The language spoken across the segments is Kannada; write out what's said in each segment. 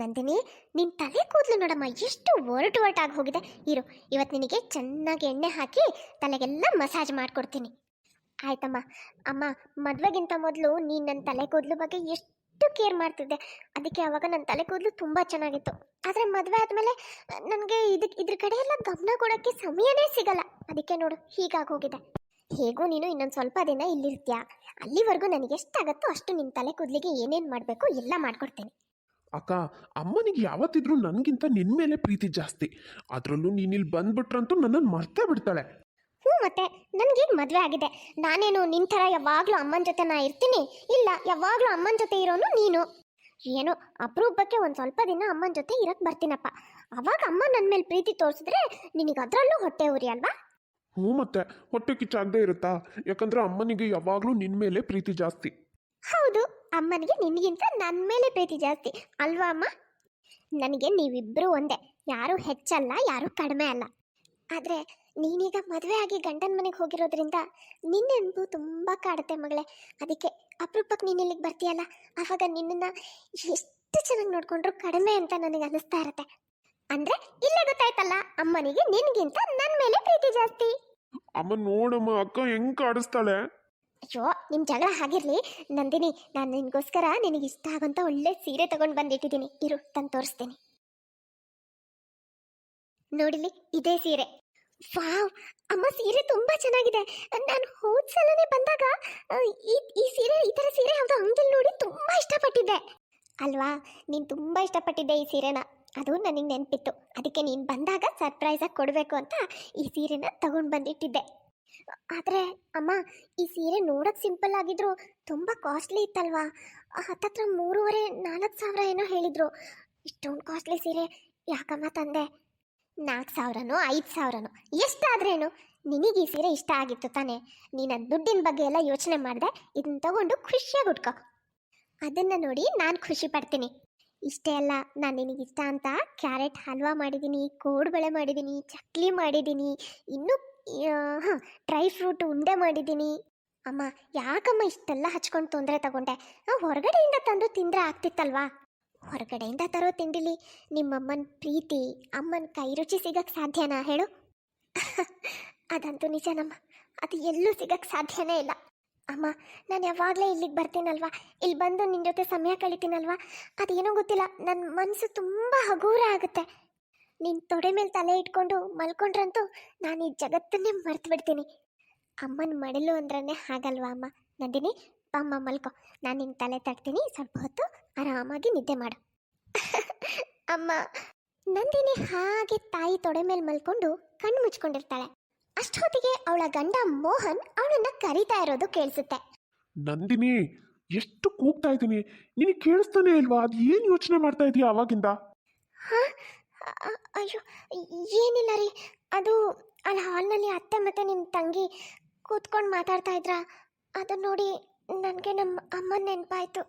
ನಂದಿನಿ, ನಿನ್ ತಲೆ ಕೂದಲು ನೋಡಮ್ಮ, ಎಷ್ಟು ಒರಟು ಒರಟಾಗಿ ಹೋಗಿದೆ. ಇರು ಇವತ್ತು ನಿನಗೆ ಚೆನ್ನಾಗಿ ಎಣ್ಣೆ ಹಾಕಿ ತಲೆಗೆಲ್ಲ ಮಸಾಜ್ ಮಾಡ್ಕೊಡ್ತೀನಿ. ಆಯ್ತಮ್ಮ, ಅಮ್ಮ, ಮದುವೆಗಿಂತ ಮೊದಲು ನೀನು ನನ್ನ ತಲೆ ಕೂದಲು ಬಗ್ಗೆ ಎಷ್ಟು ಕೇರ್ ಮಾಡ್ತಿದ್ದೆ. ಅದಕ್ಕೆ ಅವಾಗ ನನ್ನ ತಲೆ ಕೂದಲು ತುಂಬ ಚೆನ್ನಾಗಿತ್ತು. ಆದರೆ ಮದುವೆ ಆದಮೇಲೆ ನನಗೆ ಇದಕ್ಕೆ ಇದ್ರ ಕಡೆ ಎಲ್ಲ ಗಮನ ಕೊಡೋಕ್ಕೆ ಸಮಯನೇ ಸಿಗಲ್ಲ. ಅದಕ್ಕೆ ನೋಡು, ಹೀಗಾಗಿ ಹೋಗಿದೆ. ಹೇಗೂ ನೀನು ಇನ್ನೊಂದು ಸ್ವಲ್ಪ ದಿನ ಇಲ್ಲಿರ್ತೀಯ? ಅಲ್ಲಿವರೆಗೂ ನನಗೆ ಎಷ್ಟಾಗತ್ತೋ ಅಷ್ಟು ನಿನ್ನ ತಲೆ ಕೂದಲಿಗೆ ಏನೇನು ಮಾಡಬೇಕು ಎಲ್ಲ ಮಾಡ್ಕೊಡ್ತೀನಿ. ಅಕ್ಕ ಅಮ್ಮನಿಗೆ ಯಾವತ್ತಿದ್ರೂ ನನಗಿಂತ ನಿನ್ನ ಮೇಲೆ ಪ್ರೀತಿ ಜಾಸ್ತಿ. ಅದರಲ್ಲೂ ನೀನಿಲ್ಲಿ ಬಂದ್ಬಿಟ್ರಂತೂ ನನ್ನನ್ನು ಮರ್ತೇ ಬಿಡ್ತಾಳೆ. ಹ್ಞೂ ಮತ್ತೆ ನನಗೀಗ ಮದುವೆ ಆಗಿದೆ? ನಾನೇನು ನಿನ್ನ ಥರ ಯಾವಾಗಲೂ ಅಮ್ಮನ ಜೊತೆ ನಾ ಇರ್ತೀನಿ? ಇಲ್ಲ ಯಾವಾಗಲೂ ಅಮ್ಮನ ಜೊತೆ ಇರೋನು ನೀನು? ಏನು ಅಪರೂಪಕ್ಕೆ ಒಂದು ಸ್ವಲ್ಪ ದಿನ ಅಮ್ಮನ ಜೊತೆ ಇರಕ್ಕೆ ಬರ್ತೀನಪ್ಪ. ಅವಾಗ ಅಮ್ಮ ನನ್ನ ಮೇಲೆ ಪ್ರೀತಿ ತೋರಿಸಿದ್ರೆ ನಿನಗೆ ಅದರಲ್ಲೂ ಹೊಟ್ಟೆ ಉರಿ ಅಲ್ವಾ? ಹ್ಞೂ ಮತ್ತೆ ಹೊಟ್ಟೆ ಕಿಚ್ಚಾಗದೇ ಇರುತ್ತಾ? ಯಾಕಂದ್ರೆ ಅಮ್ಮನಿಗೆ ಯಾವಾಗಲೂ ನಿನ್ನ ಮೇಲೆ ಪ್ರೀತಿ ಜಾಸ್ತಿ. ಹೌದು. ಅಮ್ಮನಿಗೆ ನಿನಗಿಂತ ನನ್ನ ಮೇಲೆ ಪ್ರೀತಿ ಜಾಸ್ತಿ, ಅಲ್ವಾ ಅಮ್ಮ? ನನಗೆ ನೀವಿಬ್ಬರು ಒಂದೇ, ಯಾರೂ ಹೆಚ್ಚಲ್ಲ, ಯಾರೂ ಕಡಿಮೆ ಅಲ್ಲ. ಆದರೆ ನೀನೀಗ ಮದುವೆ ಆಗಿ ಗಂಡನ ಮನೆಗೆ ಹೋಗಿರೋದ್ರಿಂದ ನಿನ್ನೆಂಬು ತುಂಬ ಕಾಡುತ್ತೆ ಮಗಳೇ. ಅದಕ್ಕೆ ಅಪರೂಪಕ್ಕೆ ನೀನು ಇಲ್ಲಿಗೆ ಬರ್ತೀಯಲ್ಲ? ಆವಾಗ ನಿನ್ನನ್ನು ಎಷ್ಟು ಚೆನ್ನಾಗಿ ನೋಡಿಕೊಂಡ್ರು ಕಡಿಮೆ ಅಂತ ನನಗೆ ಅನಿಸ್ತಾ ಇರುತ್ತೆ. ಅಂದರೆ ಇಲ್ಲೇ ಗೊತ್ತಾಯ್ತಲ್ಲ, ಅಮ್ಮನಿಗೆ ನಿನಗಿಂತ ನನ್ನ ಮೇಲೆ ಪ್ರೀತಿ ಜಾಸ್ತಿ. ಅಮ್ಮ ನೋಡಮ್ಮ, ಅಕ್ಕ ಹೆಂಗ್ ಕಾಡಿಸ್ತಾಳೆ? ಅಯ್ಯೋ ನಿಮ್ಮ ಜಗಳ ಆಗಿರಲಿ ನಂದಿನಿ, ನಾನು ನಿನಗೋಸ್ಕರ ನಿನಗೆ ಇಷ್ಟ ಆಗೋಂಥ ಒಳ್ಳೆ ಸೀರೆ ತಗೊಂಡು ಬಂದಿಟ್ಟಿದ್ದೀನಿ ಇರು, ತಂದು ತೋರಿಸ್ತೀನಿ. ನೋಡಿಲಿ ಇದೇ ಸೀರೆ. ವಾವ್, ಅಮ್ಮ ಸೀರೆ ತುಂಬಾ ಚೆನ್ನಾಗಿದೆ. ನಾನು ಹೋದ ಸಲನೇ ಬಂದಾಗ ಈ ಸೀರೆ, ಈ ಥರ ಸೀರೆ ಯಾವುದೋ ಅಂಗಡಿಲಿ ನೋಡಿ ತುಂಬಾ ಇಷ್ಟಪಟ್ಟಿದ್ದೆ. ಅಲ್ವಾ, ನೀನು ತುಂಬಾ ಇಷ್ಟಪಟ್ಟಿದ್ದೆ ಈ ಸೀರೆನ. ಅದು ನನಗೆ ನೆನಪಿತ್ತು. ಅದಕ್ಕೆ ನೀನು ಬಂದಾಗ ಸರ್ಪ್ರೈಸಾಗಿ ಕೊಡಬೇಕು ಅಂತ ಈ ಸೀರೆನ ತಗೊಂಡು ಬಂದಿಟ್ಟಿದ್ದೆ. ಆದರೆ ಅಮ್ಮ, ಈ ಸೀರೆ ನೋಡೋಕೆ ಸಿಂಪಲ್ ಆಗಿದ್ರು ತುಂಬ ಕಾಸ್ಟ್ಲಿ ಇತ್ತಲ್ವಾ? ಹತ್ತತ್ರ ಮೂರುವರೆ, ನಾಲ್ಕು ಸಾವಿರ ಏನೋ ಹೇಳಿದ್ರು. ಇಷ್ಟೊಂದು ಕಾಸ್ಟ್ಲಿ ಸೀರೆ ಯಾಕಮ್ಮ ತಂದೆ? ನಾಲ್ಕು ಸಾವಿರನೋ, ಐದು ಸಾವಿರನೋ, ಎಷ್ಟಾದ್ರೇನು? ನಿನಗೆ ಈ ಸೀರೆ ಇಷ್ಟ ಆಗಿತ್ತು ತಾನೇ. ನೀನು ದುಡ್ಡಿನ ಬಗ್ಗೆ ಎಲ್ಲ ಯೋಚನೆ ಮಾಡಿದೆ ಇದನ್ನ ತಗೊಂಡು ಖುಷಿಯಾಗಿ ಉಟ್ಕೋ. ಅದನ್ನು ನೋಡಿ ನಾನು ಖುಷಿ ಪಡ್ತೀನಿ. ಇಷ್ಟೇ ಅಲ್ಲ, ನಾನು ನಿನಗಿಷ್ಟ ಅಂತ ಕ್ಯಾರೆಟ್ ಹಲ್ವಾ ಮಾಡಿದ್ದೀನಿ ಕೋಡುಬಳೆ ಮಾಡಿದ್ದೀನಿ ಚಕ್ಲಿ ಮಾಡಿದ್ದೀನಿ ಇನ್ನೂ ಡ್ರೈ ಫ್ರೂಟ್ ಉಂಡೆ ಮಾಡಿದ್ದೀನಿ. ಅಮ್ಮ, ಯಾಕಮ್ಮ ಇಷ್ಟೆಲ್ಲ ಹಚ್ಕೊಂಡು ತೊಂದರೆ ತಗೊಂಡೆ? ಹೊರಗಡೆಯಿಂದ ತಂದು ತಿಂದರೆ ಆಗ್ತಿತ್ತಲ್ವಾ? ಹೊರಗಡೆಯಿಂದ ತರೋ ತಿಂಡಿಲಿ ನಿಮ್ಮಮ್ಮನ ಪ್ರೀತಿ, ಅಮ್ಮನ ಕೈ ರುಚಿ ಸಿಗಕ್ಕೆ ಸಾಧ್ಯನಾ ಹೇಳು? ಅದಂತೂ ನಿಜನಮ್ಮ, ಅದು ಎಲ್ಲೂ ಸಿಗಕ್ಕೆ ಸಾಧ್ಯನೇ ಇಲ್ಲ. ಅಮ್ಮ, ನಾನು ಯಾವಾಗಲೇ ಇಲ್ಲಿಗೆ ಬರ್ತೀನಲ್ವಾ? ಇಲ್ಲಿ ಬಂದು ನಿನ್ನ ಜೊತೆ ಸಮಯ ಕಳಿತೀನಲ್ವಾ? ಅದೇನೋ ಗೊತ್ತಿಲ್ಲ ನನ್ನ ಮನಸ್ಸು ತುಂಬ ಹಗೂರ ಆಗುತ್ತೆ. ನಿನ್ನ ತೊಡೆ ಮೇಲೆ ತಲೆ ಇಟ್ಕೊಂಡು ಮಲ್ಕೊಂಡ್ರಂತೂ ನಾನು ಈ ಜಗತ್ತನ್ನೇ ಮರ್ತು ಬಿಡ್ತೀನಿ ಅಮ್ಮನ ಮಡಲು ಅಂದ್ರೇ ಹಾಗಲ್ವಾ ಅಮ್ಮ? ನಂದಿನಿ ಅಮ್ಮ ಮಲ್ಕೋ. ನಾನು ನಿನ್ನ ತಲೆ ತಟ್ತೀನಿ ಸ್ವಲ್ಪ ಹೊತ್ತು ಆರಾಮಾಗಿ ನಿದ್ದೆ ಮಾಡು. ಅಮ್ಮ ನಂದಿನಿ ಹಾಗೆ ತಾಯಿ ತೊಡೆ ಮೇಲೆ ಮಲ್ಕೊಂಡು ಕಣ್ಣು ಮುಚ್ಕೊಂಡಿರ್ತಾಳೆ. ಅಷ್ಟೊತ್ತಿಗೆ ಅವಳ ಗಂಡ ಮೋಹನ್ ಅವಳನ್ನ ಕರೀತಾ ಇರೋದು ಕೇಳಿಸುತ್ತೆ. ನಂದಿನಿ ಎಷ್ಟು ಕೂಗ್ತಾ ಇದ್ದೀನಿ. ನಿನಗೆ ಕೇಳಿಸ್ತಾನೆ ಇಲ್ವಾ? ಅದು ಏನು ಯೋಚನೆ ಮಾಡ್ತಾ ಇದೀಯ ಅವಾಗಿಂದ? ಅಯ್ಯೋ ಏನಿಲ್ಲ ರೀ. ಅದು ಅಲ್ಲಿ ಹಾಲ್ನಲ್ಲಿ ಅತ್ತೆ ಮತ್ತೆ ನಿಮ್ಮ ತಂಗಿ ಕೂತ್ಕೊಂಡು ಮಾತಾಡ್ತಾ ಇದ್ರ? ಅದನ್ನ ನೋಡಿ ನನಗೆ ನಮ್ಮ ಅಮ್ಮನ ನೆನಪಾಯ್ತು.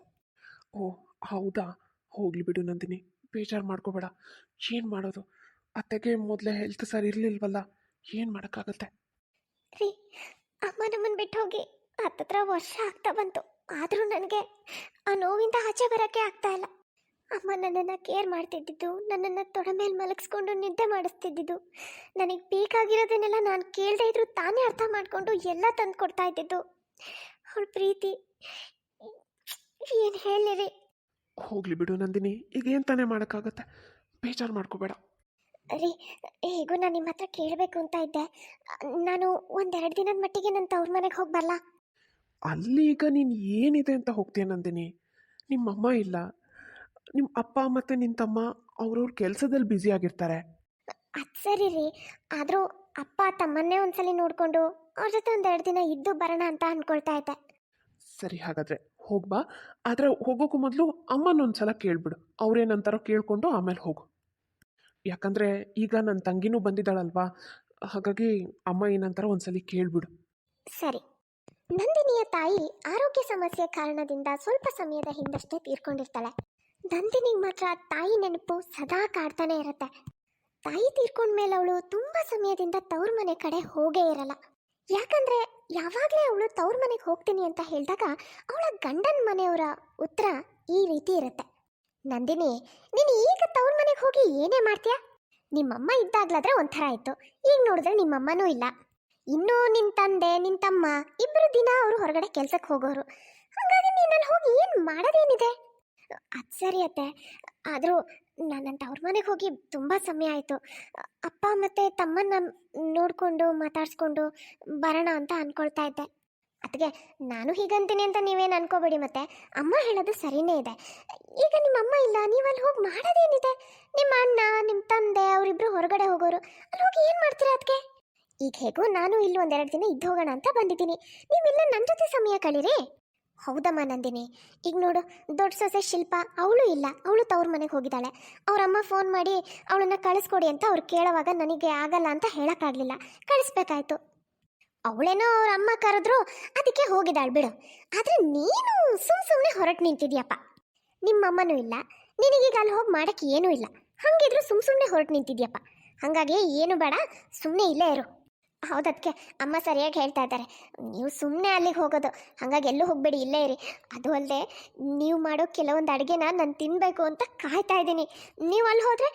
ಓ ಹೌದಾ? ಹೋಗ್ಲಿ ಬಿಡು ನಂದಿನಿ. ಬೇಜಾರು ಮಾಡ್ಕೋಬೇಡ. ಏನು ಮಾಡೋದು? ಅತ್ತೆಗೆ ಮೊದಲೇ ಹೆಲ್ತ್ ಸರಿ ಇರಲಿಲ್ವಲ್ಲ? ಏನು ಮಾಡೋಕ್ಕಾಗತ್ತೆ? ರೀ ಅಮ್ಮ ನಮ್ಮನ್ನು ಬಿಟ್ಟು ಹೋಗಿ ಹತ್ತತ್ರ ವರ್ಷ ಆಗ್ತಾ ಬಂತು. ಆದರೂ ನನಗೆ ಆ ನೋವಿಂದ ಆಚೆ ಬರೋಕ್ಕೆ ಆಗ್ತಾ ಇಲ್ಲ. ಅಮ್ಮ ನನ್ನನ್ನು ಕೇರ್ ಮಾಡ್ತಿದ್ದಿದ್ದು ನನ್ನನ್ನು ತೊಡೆ ಮೇಲೆ ಮಲಗಿಸ್ಕೊಂಡು ನಿದ್ದೆ ಮಾಡಿಸ್ತಿದ್ದಿದ್ದು. ನನಗೆ ಬೇಕಾಗಿರೋದನ್ನೆಲ್ಲ ನಾನು ಕೇಳದೇ ಇದ್ರು ತಾನೇ ಅರ್ಥ ಮಾಡಿಕೊಂಡು ಎಲ್ಲ ತಂದು ಕೊಡ್ತಾ ಇದ್ದಿದ್ದು. ಅವಳ ಪ್ರೀತಿ ಏನು ಹೇಳಿರಿ ಹೋಗ್ಲಿ ಬಿಡು ನಂದಿನಿ ಈಗ ಏನು ತಾನೇ ಮಾಡೋಕ್ಕಾಗತ್ತೆ? ಬೇಜಾರು ಮಾಡ್ಕೋಬೇಡ. ರೀ ಹೇಗೂ ನಾನು ನಿಮ್ಮ ಹತ್ರ ಕೇಳಬೇಕು ಅಂತ ಇದ್ದೆ. ನಾನು ಒಂದೆರಡು ದಿನದ ಮಟ್ಟಿಗೆ ನನ್ನ ತವ್ರ ಮನೆಗೆ ಹೋಗಿ ಬರಲ್ಲ ಅಲ್ಲಿ ಈಗ ನೀನು ಏನಿದೆ ಅಂತ ಹೋಗ್ತೀಯ ನಂದಿನಿ? ನಿಮ್ಮಮ್ಮ ಇಲ್ಲ ನಿಮ್ಮ ಅಪ್ಪ ಮತ್ತು ನಿನ್ನ ತಮ್ಮ ಅವ್ರವ್ರ ಕೆಲಸದಲ್ಲಿ ಬ್ಯುಸಿ ಆಗಿರ್ತಾರೆ. ಅದು ಸರಿ ರೀ. ಆದರೂ ಅಪ್ಪ ತಮ್ಮನ್ನೇ ಒಂದ್ಸಲಿ ನೋಡಿಕೊಂಡು ಅವ್ರ ಜೊತೆ ಒಂದೆರಡು ದಿನ ಇದ್ದು ಬರೋಣ ಅಂತ ಅಂದ್ಕೊಳ್ತಾ ಇದ್ದೆ. ಸರಿ ಹಾಗಾದರೆ ಹೋಗ್ಬಾ ಆದರೆ ಹೋಗೋಕ್ಕೂ ಮೊದಲು ಅಮ್ಮನೊಂದು ಸಲ ಕೇಳ್ಬಿಡು. ಅವ್ರೇನಂತಾರೋ ಕೇಳಿಕೊಂಡು ಆಮೇಲೆ ಹೋಗು. ಯಾಕಂದರೆ ಈಗ ನನ್ನ ತಂಗಿನೂ ಬಂದಿದ್ದಾಳಲ್ವಾ? ಹಾಗಾಗಿ ಅಮ್ಮ ಏನಂತಾರೋ ಒಂದ್ಸಲಿ ಕೇಳ್ಬಿಡು. ಸರಿ. ನಂದಿನಿಯ ತಾಯಿ ಆರೋಗ್ಯ ಸಮಸ್ಯೆ ಕಾರಣದಿಂದ ಸ್ವಲ್ಪ ಸಮಯದ ಹಿಂದಷ್ಟೇ ತೀರ್ಕೊಂಡಿರ್ತಾಳೆ. ನಂದಿನಿಗೆ ಮಾತ್ರ ತಾಯಿ ನೆನಪು ಸದಾ ಕಾಡ್ತಾನೆ ಇರುತ್ತೆ. ತಾಯಿ ತೀರ್ಕೊಂಡ್ಮೇಲೆ ಅವಳು ತುಂಬ ಸಮಯದಿಂದ ತವ್ರ ಮನೆ ಕಡೆ ಹೋಗೇ ಇರಲ್ಲ. ಯಾಕಂದ್ರೆ ಯಾವಾಗಲೇ ಅವಳು ತವ್ರ ಮನೆಗೆ ಹೋಗ್ತೀನಿ ಅಂತ ಹೇಳಿದಾಗ ಅವಳ ಗಂಡನ ಮನೆಯವರ ಉತ್ತರ ಈ ರೀತಿ ಇರುತ್ತೆ. ನಂದಿನಿ, ನೀನು ಈಗ ತವ್ರ ಮನೆಗೆ ಹೋಗಿ ಏನೇ ಮಾಡ್ತೀಯಾ? ನಿಮ್ಮಮ್ಮ ಇದ್ದಾಗ್ಲಾದ್ರೆ ಒಂಥರ ಆಯ್ತು. ಈಗ ನೋಡಿದ್ರೆ ನಿಮ್ಮಮ್ಮನೂ ಇಲ್ಲ. ಇನ್ನೂ ನಿನ್ನ ತಂದೆ ನಿನ್ನ ತಮ್ಮ ಇಬ್ಬರು ದಿನ ಅವರು ಹೊರಗಡೆ ಕೆಲ್ಸಕ್ಕೆ ಹೋಗೋರು. ಹಾಗಾಗಿ ನೀನಲ್ಲಿ ಹೋಗಿ ಏನು ಮಾಡೋದೇನಿದೆ? ಅದು ಸರಿ ಅತ್ತೆ. ಆದರೂ ನಾನು ತವ್ರ ಮನೆಗೆ ಹೋಗಿ ತುಂಬ ಸಮಯ ಆಯಿತು. ಅಪ್ಪ ಮತ್ತು ತಮ್ಮನ್ನ ನೋಡಿಕೊಂಡು ಮಾತಾಡಿಸ್ಕೊಂಡು ಬರೋಣ ಅಂತ ಅಂದ್ಕೊಳ್ತಾ ಇದ್ದೆ. ಅದಕ್ಕೆ ನಾನು ಹೀಗಂತೀನಿ ಅಂತ ನೀವೇನು ಅನ್ಕೋಬೇಡಿ ಮತ್ತೆ. ಅಮ್ಮ ಹೇಳೋದು ಸರಿನೇ ಇದೆ. ಈಗ ನಿಮ್ಮ ಅಮ್ಮ ಇಲ್ಲ, ನೀವು ಅಲ್ಲಿ ಹೋಗಿ ಮಾಡೋದೇನಿದೆ? ನಿಮ್ಮ ಅಣ್ಣ, ನಿಮ್ಮ ತಂದೆ ಅವರಿಬ್ಬರು ಹೊರಗಡೆ ಹೋಗೋರು, ಅಲ್ಲಿ ಹೋಗಿ ಏನು ಮಾಡ್ತೀರಾ ಅದಕ್ಕೆ ಈಗ ಹೇಗೂ ನಾನು ಇಲ್ಲಿ ಒಂದೆರಡು ದಿನ ಇದ್ದು ಹೋಗೋಣ ಅಂತ ಬಂದಿದ್ದೀನಿ. ನೀವೆಲ್ಲ ನನ್ನ ಜೊತೆ ಸಮಯ ಕಳೀರಿ. ಹೌದಮ್ಮ ನಂದಿನಿ. ಈಗ ನೋಡು, ದೊಡ್ಡ ಸೊಸೆ ಶಿಲ್ಪ, ಅವಳು ಇಲ್ಲ. ಅವಳು ತವ್ರ ಮನೆಗೆ ಹೋಗಿದ್ದಾಳೆ ಅವರಮ್ಮ ಫೋನ್ ಮಾಡಿ ಅವಳನ್ನ ಕಳಿಸ್ಕೊಡಿ ಅಂತ ಅವ್ರು ಕೇಳೋವಾಗ ನನಗೆ ಆಗಲ್ಲ ಅಂತ ಹೇಳೋಕ್ಕಾಗಲಿಲ್ಲ. ಕಳಿಸ್ಬೇಕಾಯ್ತು. ಅವಳೇನೋ ಅವ್ರ ಅಮ್ಮ ಕರೆದ್ರು, ಅದಕ್ಕೆ ಹೋಗಿದ್ದಾಳೆ ಬಿಡು. ಆದರೆ ನೀನು ಸುಮ್ ಸುಮ್ಮನೆ ಹೊರಟು ನಿಂತಿದ್ಯಪ್ಪ. ನಿಮ್ಮಮ್ಮನೂ ಇಲ್ಲ. ನಿನಗೀಗ ಅಲ್ಲಿ ಹೋಗಿ ಮಾಡೋಕ್ಕೆ ಏನೂ ಇಲ್ಲ. ಹಂಗಿದ್ರು ಸುಮ್ ಸುಮ್ಮನೆ ಹೊರಟು ನಿಂತಿದ್ಯಪ್ಪ. ಹಾಗಾಗಿ ಏನು ಬೇಡ ಸುಮ್ಮನೆ ಇಲ್ಲೇ ಇರು. ಹೌದದಕ್ಕೆ ಅಮ್ಮ ಸರಿಯಾಗಿ ಹೇಳ್ತಾ ಇದ್ದಾರೆ. ನೀವು ಸುಮ್ಮನೆ ಅಲ್ಲಿಗೆ ಹೋಗೋದು, ಹಾಗಾಗಿ ಎಲ್ಲೂ ಹೋಗಬೇಡಿ, ಇಲ್ಲೇ ಇರಿ. ಅದು ಅಲ್ಲದೆ ನೀವು ಮಾಡೋ ಕೆಲವೊಂದು ಅಡುಗೆನ ನಾನು ತಿನ್ನಬೇಕು ಅಂತ ಕಾಯ್ತಾ ಇದ್ದೀನಿ. ನೀವು ಅಲ್ಲಿ ಹೋದರೆ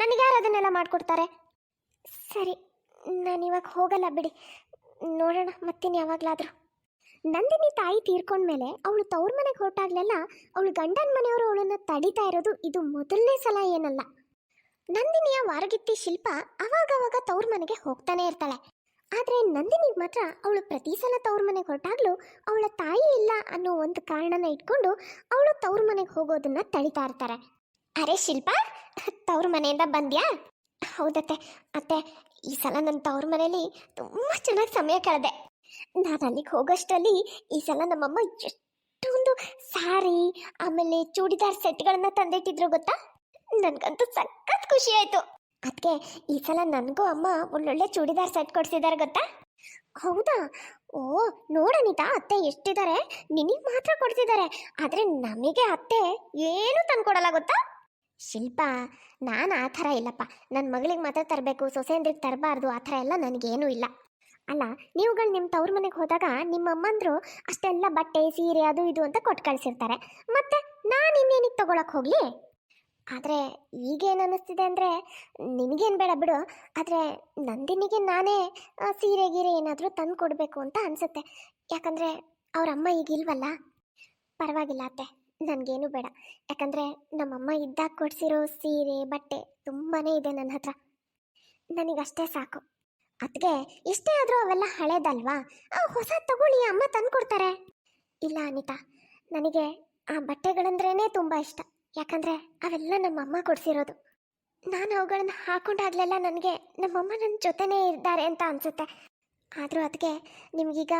ನನಗೆ ಯಾರು ಅದನ್ನೆಲ್ಲ ಮಾಡಿಕೊಡ್ತಾರೆ? ಸರಿ, ನಾನು ಇವಾಗ ಹೋಗಲ್ಲ, ಬಿಡಿ. ನೋಡೋಣ, ಮತ್ತಿನ್ ಯಾವಾಗಲಾದರೂ. ನಂದಿನಿ ತಾಯಿ ತೀರ್ಕೊಂಡ್ಮೇಲೆ ಅವಳು ತವ್ರ ಮನೆಗೆ ಹೊರಟಾಗ್ಲೆಲ್ಲ ಅವಳು ಗಂಡನ ಮನೆಯವರು ಅವಳನ್ನು ತಡಿತಾ ಇರೋದು ಇದು ಮೊದಲನೇ ಸಲ ಏನಲ್ಲ. ನಂದಿನಿಯ ವಾರಗಿತ್ತಿ ಶಿಲ್ಪ ಅವಾಗವಾಗ ತವ್ರ ಮನೆಗೆ ಹೋಗ್ತಾನೆ ಇರ್ತಾಳೆ. ಆದರೆ ನಂದಿನಿಗೆ ಮಾತ್ರ ಅವಳು ಪ್ರತಿ ಸಲ ತವ್ರ ಮನೆಗೆ ಹೊರಟಾಗ್ಲೂ ಅವಳ ತಾಯಿ ಇಲ್ಲ ಅನ್ನೋ ಒಂದು ಕಾರಣನ ಇಟ್ಕೊಂಡು ಅವಳು ತವ್ರ ಮನೆಗೆ ಹೋಗೋದನ್ನ ತಳಿತಾ ಇರ್ತಾರೆ. ಅರೆ ಶಿಲ್ಪ, ತವ್ರ ಮನೆಯಿಂದ ಬಂದ್ಯಾ? ಹೌದತ್ತೆ. ಅತ್ತೆ, ಈ ಸಲ ನನ್ನ ತವ್ರ ಮನೇಲಿ ತುಂಬ ಚೆನ್ನಾಗಿ ಸಮಯ ಕಳೆದೆ. ನಾನು ಅಲ್ಲಿಗೆ ಹೋಗೋಷ್ಟರಲ್ಲಿ ಈ ಸಲ ನಮ್ಮಮ್ಮ ಎಷ್ಟೊಂದು ಸಾರಿ, ಆಮೇಲೆ ಚೂಡಿದಾರ್ ಸೆಟ್ಗಳನ್ನ ತಂದಿಟ್ಟಿದ್ರು ಗೊತ್ತಾ? ನನಗಂತೂ ಸಖತ್ ಖುಷಿ ಆಯ್ತು. ಅದಕ್ಕೆ ಈ ಸಲ ನನಗೂ ಅಮ್ಮ ಒಳ್ಳೊಳ್ಳೆ ಚೂಡಿದಾರ್ ಸೆಟ್ ಕೊಡಿಸಿದ್ದಾರೆ ಗೊತ್ತಾ? ಹೌದಾ? ಓ ನೋಡನಿತಾ ಅತ್ತೆ ಎಷ್ಟಿದ್ದಾರೆ ನಿನಗೆ ಮಾತ್ರ ಕೊಡ್ತಿದ್ದಾರೆ ಆದರೆ ನಮಗೆ ಅತ್ತೆ ಏನೂ ತಂದ್ಕೊಡಲ್ಲ ಗೊತ್ತಾ? ಶಿಲ್ಪ, ನಾನು ಆ ಥರ ಇಲ್ಲಪ್ಪ. ನನ್ನ ಮಗಳಿಗೆ ಮಾತ್ರ ತರಬೇಕು, ಸೊಸೆಯಂದ್ರಿಗೆ ತರಬಾರ್ದು, ಆ ಥರ ಎಲ್ಲ ನನಗೇನೂ ಇಲ್ಲ. ಅಲ್ಲ, ನೀವುಗಳು ನಿಮ್ಮ ತವ್ರ ಮನೆಗೆ ಹೋದಾಗ ನಿಮ್ಮ ಅಮ್ಮಂದ್ರು ಅಷ್ಟೆಲ್ಲ ಬಟ್ಟೆ, ಸೀರೆ ಅದು ಇದು ಅಂತ ಕೊಟ್ಟು ಕಳಿಸಿರ್ತಾರೆ. ಮತ್ತೆ ನಾನು ಇನ್ನೇನಿಗೆ ತಗೊಳಕ್ಕೆ ಹೋಗಲಿ? ಆದರೆ ಈಗೇನು ಅನ್ನಿಸ್ತಿದೆ ಅಂದರೆ ನಿನಗೇನು ಬೇಡ ಬಿಡು. ಆದರೆ ನಂದಿನಿಗೆ ನಾನೇ ಸೀರೆ ಗೀರೆ ಏನಾದರೂ ತಂದು ಕೊಡಬೇಕು ಅಂತ ಅನಿಸುತ್ತೆ. ಯಾಕಂದರೆ ಅವರಮ್ಮ ಈಗ ಇಲ್ವಲ್ಲ? ಪರವಾಗಿಲ್ಲ ಅತ್ತೆ. ನನಗೇನು ಬೇಡ. ಯಾಕಂದರೆ ನಮ್ಮಮ್ಮ ಇದ್ದಾಗ ಕೊಡಿಸಿರೋ ಸೀರೆ, ಬಟ್ಟೆ ತುಂಬಾ ಇದೆ ನನ್ನ ಹತ್ರ. ನನಗಷ್ಟೇ ಸಾಕು. ಅದಕ್ಕೆ ಇಷ್ಟೇ ಆದರೂ ಅವೆಲ್ಲ ಹಳೇದಲ್ವಾ? ಹೊಸ ತಗೊಳ್ಳಿ, ಅಮ್ಮ ತಂದು ಕೊಡ್ತಾರೆ ಇಲ್ಲ ಅನಿತಾ, ನನಗೆ ಆ ಬಟ್ಟೆಗಳಂದ್ರೇ ತುಂಬ ಇಷ್ಟ. ಯಾಕಂದರೆ ಅವೆಲ್ಲ ನಮ್ಮಮ್ಮ ಕೊಡಿಸಿರೋದು. ನಾನು ಅವುಗಳನ್ನ ಹಾಕೊಂಡಾಗ್ಲೆಲ್ಲ ನನಗೆ ನಮ್ಮಮ್ಮ ನನ್ನ ಜೊತೆನೇ ಇದ್ದಾರೆ ಅಂತ ಅನಿಸುತ್ತೆ. ಆದರೂ ಅದಕ್ಕೆ ನಿಮಗೀಗ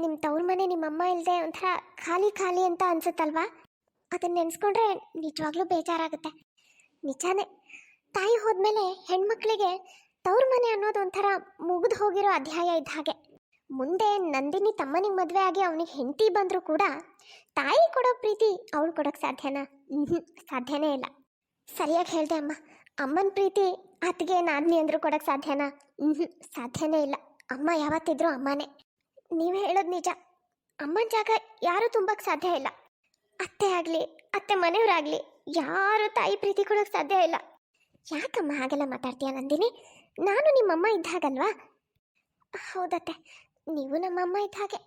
ನಿಮ್ಮ ತವ್ರ ಮನೆ ನಿಮ್ಮಮ್ಮ ಇಲ್ಲದೆ ಒಂಥರ ಖಾಲಿ ಖಾಲಿ ಅಂತ ಅನ್ಸುತ್ತಲ್ವಾ? ಅದನ್ನ ನೆನೆಸ್ಕೊಂಡ್ರೆ ನಿಜವಾಗ್ಲೂ ಬೇಜಾರಾಗುತ್ತೆ. ನಿಜಾನೇ, ತಾಯಿ ಹೋದ್ಮೇಲೆ ಹೆಣ್ಮಕ್ಳಿಗೆ ತವ್ರ ಮನೆ ಅನ್ನೋದು ಒಂಥರ ಮುಗಿದು ಹೋಗಿರೋ ಅಧ್ಯಾಯ ಇದ್ದ ಹಾಗೆ. ಮುಂದೆ ನಂದಿನಿ ತಮ್ಮನಿಗೆ ಮದುವೆ ಆಗಿ ಅವನಿಗೆ ಹೆಂಡತಿ ಬಂದರೂ ಕೂಡ ತಾಯಿ ಕೊಡೋ ಪ್ರೀತಿ ಅವಳು ಕೊಡೋಕೆ ಸಾಧ್ಯನಾ? ಸಾಧ್ಯನೇ ಇಲ್ಲ. ಸರಿಯಾಗಿ ಹೇಳಿದೆ ಅಮ್ಮ, ಅಮ್ಮನ ಪ್ರೀತಿ ಅತ್ತಿಗೆ ನಾದಿನಿ ಅಂದರೂ ಕೊಡೋಕೆ ಸಾಧ್ಯನಾ? ಸಾಧ್ಯನೇ ಇಲ್ಲ. ಅಮ್ಮ ಯಾವತ್ತಿದ್ರೂ ಅಮ್ಮನೇ. ನೀವು ಹೇಳೋದು ನಿಜ. ಅಮ್ಮನ ಜಾಗ ಯಾರೂ ತುಂಬಕ್ಕೆ ಸಾಧ್ಯ ಇಲ್ಲ. ಅತ್ತೆ ಆಗಲಿ, ಅತ್ತೆ ಮನೆಯವರಾಗಲಿ ಯಾರು ತಾಯಿ ಪ್ರೀತಿ ಕೊಡೋಕ್ಕೆ ಸಾಧ್ಯ ಇಲ್ಲ. ಯಾಕಮ್ಮ ಹಾಗೆಲ್ಲ ಮಾತಾಡ್ತೀಯ ನಂದಿನಿ? ನಾನು ನಿಮ್ಮಮ್ಮ ಇದ್ದ ಹಾಗಲ್ವಾ? ಹೌದತ್ತೆ. ನೀವು ನಮ್ಮಮ್ಮ ಇದ್ದ ಹಾಗೆ.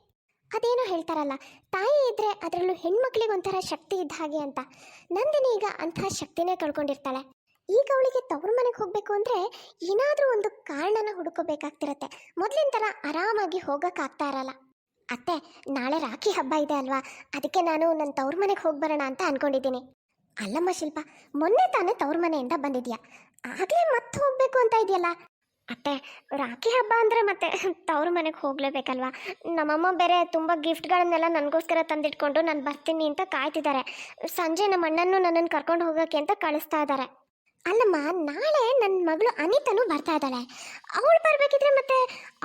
ಅದೇನೋ ಹೇಳ್ತಾರಲ್ಲ, ತಾಯಿ ಇದ್ರೆ ಅದರಲ್ಲೂ ಹೆಣ್ಮಕ್ಳಿಗೆ ಒಂಥರ ಶಕ್ತಿ ಇದ್ದ ಹಾಗೆ ಅಂತ. ನಂದಿನಿ ಈಗ ಅಂತಹ ಶಕ್ತಿನೇ ಕಳ್ಕೊಂಡಿರ್ತಾಳೆ ಈಗ ಅವಳಿಗೆ ತವ್ರ ಮನೆಗೆ ಹೋಗ್ಬೇಕು ಅಂದ್ರೆ ಏನಾದರೂ ಒಂದು ಕಾರಣನ ಹುಡುಕೋಬೇಕಾಗ್ತಿರತ್ತೆ. ಮೊದಲಿನ ಥರ ಆರಾಮಾಗಿ ಹೋಗೋಕ್ಕಾಗ್ತಾ ಇರಲ್ಲ. ಅತ್ತೆ, ನಾಳೆ ರಾಖಿ ಹಬ್ಬ ಇದೆ ಅಲ್ವಾ? ಅದಕ್ಕೆ ನಾನು ನನ್ನ ತವ್ರ ಮನೆಗೆ ಹೋಗಿ ಬರೋಣ ಅಂತ ಅನ್ಕೊಂಡಿದ್ದೀನಿ. ಅಲ್ಲಮ್ಮ ಶಿಲ್ಪ, ಮೊನ್ನೆ ತಾನೇ ತವ್ರ ಮನೆಯಿಂದ ಬಂದಿದ್ಯಾ? ಆಗಲೇ ಮತ್ತೆ ಹೋಗ್ಬೇಕು ಅಂತ ಇದೆಯಲ್ಲ? ಅತ್ತೆ ರಾಖಿ ಹಬ್ಬ ಅಂದರೆ ಮತ್ತೆ ತವ್ರ ಮನೆಗೆ ಹೋಗಲೇಬೇಕಲ್ವಾ? ನಮ್ಮಮ್ಮ ಬೇರೆ ತುಂಬ ಗಿಫ್ಟ್ಗಳನ್ನೆಲ್ಲ ನನಗೋಸ್ಕರ ತಂದಿಟ್ಕೊಂಡು ನಾನು ಬರ್ತೀನಿ ಅಂತ ಕಾಯ್ತಿದ್ದಾರೆ. ಸಂಜೆ ನಮ್ಮ ಅಣ್ಣನೂ ನನ್ನನ್ನು ಕರ್ಕೊಂಡು ಹೋಗೋಕ್ಕೆ ಅಂತ ಕಳಿಸ್ತಾ ಇದ್ದಾರೆ. ಅಲ್ಲಮ್ಮ, ನಾಳೆ ನನ್ನ ಮಗಳು ಅನಿತನು ಬರ್ತಾ ಇದ್ದಾಳೆ. ಅವಳು ಬರಬೇಕಿದ್ರೆ ಮತ್ತೆ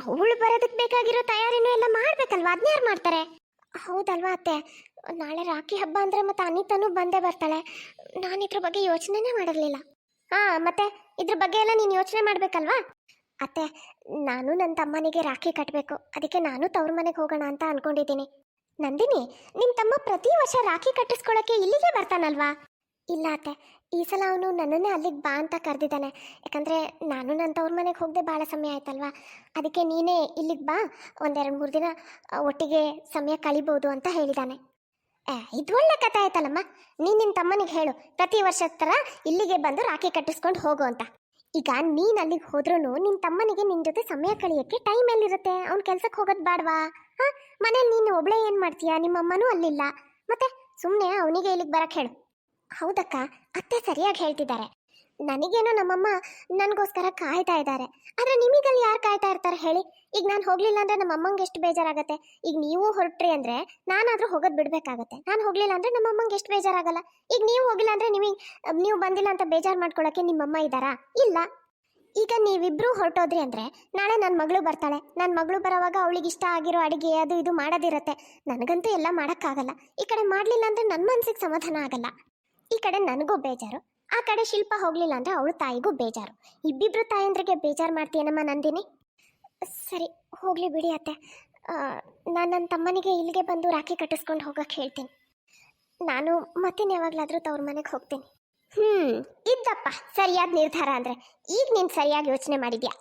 ಅವಳು ಬರೋದಕ್ಕೆ ಬೇಕಾಗಿರೋ ತಯಾರಿನೂ ಎಲ್ಲ ಮಾಡಬೇಕಲ್ವಾ? ಅದನ್ನ ಯಾರು ಮಾಡ್ತಾರೆ? ಹೌದಲ್ವಾ ಅತ್ತೆ? ನಾಳೆ ರಾಖಿ ಹಬ್ಬ ಅಂದರೆ ಮತ್ತೆ ಅನಿತನು ಬಂದೇ ಬರ್ತಾಳೆ. ನಾನು ಇದ್ರ ಬಗ್ಗೆ ಯೋಚನೆನೇ ಮಾಡಿರಲಿಲ್ಲ. ಹಾಂ, ಮತ್ತೆ ಇದ್ರ ಬಗ್ಗೆ ಎಲ್ಲ ನೀನು ಯೋಚನೆ ಮಾಡಬೇಕಲ್ವಾ? ಅತ್ತೆ, ನಾನು ನನ್ನ ತಮ್ಮನಿಗೆ ರಾಖಿ ಕಟ್ಟಬೇಕು ಅದಕ್ಕೆ ನಾನು ತವ್ರ ಮನೆಗೆ ಹೋಗೋಣ ಅಂತ ಅನ್ಕೊಂಡಿದ್ದೀನಿ. ನಂದಿನಿ ನಿಮ್ಮ ತಮ್ಮ ಪ್ರತಿ ವರ್ಷ ರಾಖಿ ಕಟ್ಟಿಸ್ಕೊಳ್ಳೋಕ್ಕೆ ಇಲ್ಲಿಗೆ ಬರ್ತಾನಲ್ವಾ? ಇಲ್ಲ ಅತ್ತೆ, ಈ ಸಲ ಅವನು ನನ್ನನ್ನೇ ಅಲ್ಲಿಗೆ ಬಾ ಅಂತ ಕರೆದಿದ್ದಾನೆ. ಯಾಕಂದರೆ ನಾನು ನನ್ನ ತವ್ರ ಮನೆಗೆ ಹೋಗದೆ ಭಾಳ ಸಮಯ ಆಯ್ತಲ್ವಾ? ಅದಕ್ಕೆ ನೀನೇ ಇಲ್ಲಿಗೆ ಬಾ, ಒಂದೆರಡು ಮೂರು ದಿನ ಒಟ್ಟಿಗೆ ಸಮಯ ಕಳಿಬೋದು ಅಂತ ಹೇಳಿದ್ದಾನೆ ಇದು ಒಳ್ಳೆ ಕಥೆ ಆಯ್ತಲ್ಲಮ್ಮ. ನೀನು ನಿನ್ನ ತಮ್ಮನಿಗೆ ಹೇಳು, ಪ್ರತಿ ವರ್ಷದ ಥರ ಇಲ್ಲಿಗೆ ಬಂದು ರಾಖಿ ಕಟ್ಟಿಸ್ಕೊಂಡು ಹೋಗು ಅಂತ. ಈಗ ನೀನ್ ಅಲ್ಲಿಗೆ ಹೋದ್ರೂ ನಿನ್ನ ತಮ್ಮನಿಗೆ ನಿನ್ ಜೊತೆ ಸಮಯ ಕಳಿಯಕ್ಕೆ ಟೈಮ್ ಎಲ್ಲಿರುತ್ತೆ? ಅವ್ನು ಕೆಲ್ಸಕ್ಕೆ ಹೋಗೋದು ಬೇಡವಾ? ಹಾ? ಮನೇಲಿ ನೀನು ಒಬ್ಳೆ ಏನ್ ಮಾಡ್ತೀಯಾ? ನಿಮ್ಮಮ್ಮನೂ ಅಲ್ಲಿಲ್ಲ. ಮತ್ತೆ ಸುಮ್ಮನೆ ಅವನಿಗೆ ಇಲ್ಲಿಗೆ ಬರಕ್ ಹೇಳು. ಹೌದಕ್ಕ, ಅತ್ತೆ ಸರಿಯಾಗಿ ಹೇಳ್ತಿದ್ದಾರೆ. ನನಗೇನೋ ನಮ್ಮಮ್ಮ ನನಗೋಸ್ಕರ ಕಾಯ್ತಾ ಇದ್ದಾರೆ. ಆದರೆ ನಿಮಗಲ್ಲಿ ಯಾರು ಕಾಯ್ತಾ ಇರ್ತಾರೆ ಹೇಳಿ? ಈಗ ನಾನು ಹೋಗಲಿಲ್ಲ ಅಂದರೆ ನಮ್ಮಮ್ಮಂಗೆ ಎಷ್ಟು ಬೇಜಾರಾಗುತ್ತೆ? ಈಗ ನೀವು ಹೊರಟ್ರಿ ಅಂದರೆ ನಾನಾದರೂ ಹೋಗೋದು ಬಿಡಬೇಕಾಗತ್ತೆ. ನಾನು ಹೋಗಲಿಲ್ಲ ಅಂದರೆ ನಮ್ಮಮ್ಮಂಗೆ ಎಷ್ಟು ಬೇಜಾರಾಗಲ್ಲ? ಈಗ ನೀವು ಹೋಗಿಲ್ಲ ಅಂದರೆ ನಿಮಗೆ, ನೀವು ಬಂದಿಲ್ಲ ಅಂತ ಬೇಜಾರು ಮಾಡ್ಕೊಳ್ಳೋಕ್ಕೆ ನಿಮ್ಮಮ್ಮ ಇದ್ದಾರಾ? ಇಲ್ಲ. ಈಗ ನೀವಿಬ್ರು ಹೊರಟೋದ್ರಿ ಅಂದರೆ ನಾಳೆ ನನ್ನ ಮಗಳು ಬರ್ತಾಳೆ. ನನ್ನ ಮಗಳು ಬರೋವಾಗ ಅವಳಿಗೆ ಇಷ್ಟ ಆಗಿರೋ ಅಡುಗೆ ಅದು ಇದು ಮಾಡೋದಿರುತ್ತೆ. ನನಗಂತೂ ಎಲ್ಲ ಮಾಡೋಕ್ಕಾಗಲ್ಲ. ಈ ಕಡೆ ಮಾಡಲಿಲ್ಲ ಅಂದರೆ ನನ್ನ ಮನಸ್ಸಿಗೆ ಸಮಾಧಾನ ಆಗಲ್ಲ. ಈ ಕಡೆ ನನಗೂ ಬೇಜಾರು. ಆ ಕಡೆ ಶಿಲ್ಪ ಹೋಗ್ಲಿಲ್ಲ ಅಂದರೆ ಅವಳ ತಾಯಿಗೂ ಬೇಜಾರು. ಇಬ್ಬಿಬ್ರು ತಾಯಂದ್ರಿಗೆ ಬೇಜಾರು ಮಾಡ್ತೀಯನಮ್ಮ ನಂದಿನಿ? ಸರಿ, ಹೋಗ್ಲಿ ಬಿಡಿ ಅತ್ತೆ. ನಾನು ನನ್ನ ತಮ್ಮನಿಗೆ ಇಲ್ಲಿಗೆ ಬಂದು ರಾಖಿ ಕಟ್ಟಿಸ್ಕೊಂಡು ಹೋಗಕ್ಕೆ ಹೇಳ್ತೀನಿ. ನಾನು ಮತ್ತಿನ ಯಾವಾಗಲಾದರೂ ತವ್ರ ಮನೆಗೆ ಹೋಗ್ತೀನಿ. ಹ್ಮ್, ಇದ್ದಪ್ಪ. ಸರಿಯಾದ ನಿರ್ಧಾರ ಅಂದ್ರೆ. ಈಗ ನೀನು ಸರಿಯಾಗಿ ಯೋಚನೆ ಮಾಡಿದ್ಯಾ?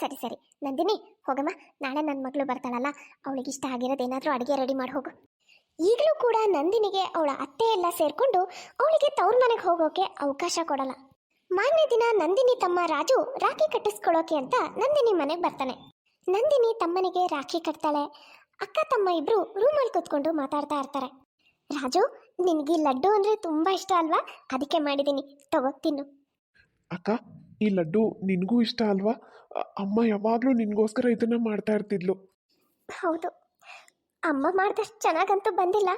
ಸರಿ ಸರಿ. ನಂದಿನಿ, ಹೋಗಮ್ಮ. ನಾಳೆ ನನ್ನ ಮಗಳು ಬರ್ತಾಳಲ್ಲ, ಅವಳಿಗೆ ಇಷ್ಟ ಆಗಿರೋದು ಏನಾದರೂ ಅಡುಗೆ ರೆಡಿ ಮಾಡಿ ಹೋಗು. ಈಗಲೂ ಕೂಡ ನಂದಿನಿಗೆ ಅವಳ ಅತ್ತೆ ಎಲ್ಲ ಸೇರ್ಕೊಂಡು ಅವಳಿಗೆ ತವ್ರ ಮನೆಗೆ ಹೋಗೋಕೆ ಅವಕಾಶ ಕೊಡಲ್ಲ. ಮಾನ್ಯ ದಿನ ನಂದಿನಿ ತಮ್ಮ ರಾಜು ರಾಖಿ ಕಟ್ಟಿಸ್ಕೊಳ್ಳೋಕೆ ಅಂತ ನಂದಿನಿ ಮನೆಗೆ ಬರ್ತಾನೆ. ನಂದಿನಿ ತಮ್ಮನಿಗೆ ರಾಖಿ ಕಟ್ತಾಳೆ. ಅಕ್ಕ ತಮ್ಮ ಇಬ್ರು ರೂಮಲ್ಲಿ ಕೂತ್ಕೊಂಡು ಮಾತಾಡ್ತಾ ಇರ್ತಾರೆ. ರಾಜು ನಿನಗೆ ಲಡ್ಡು ಅಂದ್ರೆ ತುಂಬಾ ಇಷ್ಟ ಅಲ್ವಾ? ಅದಕ್ಕೆ ಮಾಡಿದ್ದೀನಿ ತಗೋ ತಿನ್ನು. ಅಕ್ಕ ಈ ಲಡ್ಡು ನಿನಗೂ ಇಷ್ಟ ಅಲ್ವಾ? ಅಮ್ಮ ಯಾವಾಗಲೂ ನಿನಗೋಸ್ಕರ ಇದನ್ನು ಮಾಡ್ತಾ ಇರ್ತಿದ್ಲು. ಹೌದು. ಅಮ್ಮ ಮಾಡಿದಷ್ಟು ಚೆನ್ನಾಗಂತೂ ಬಂದಿಲ್ಲ.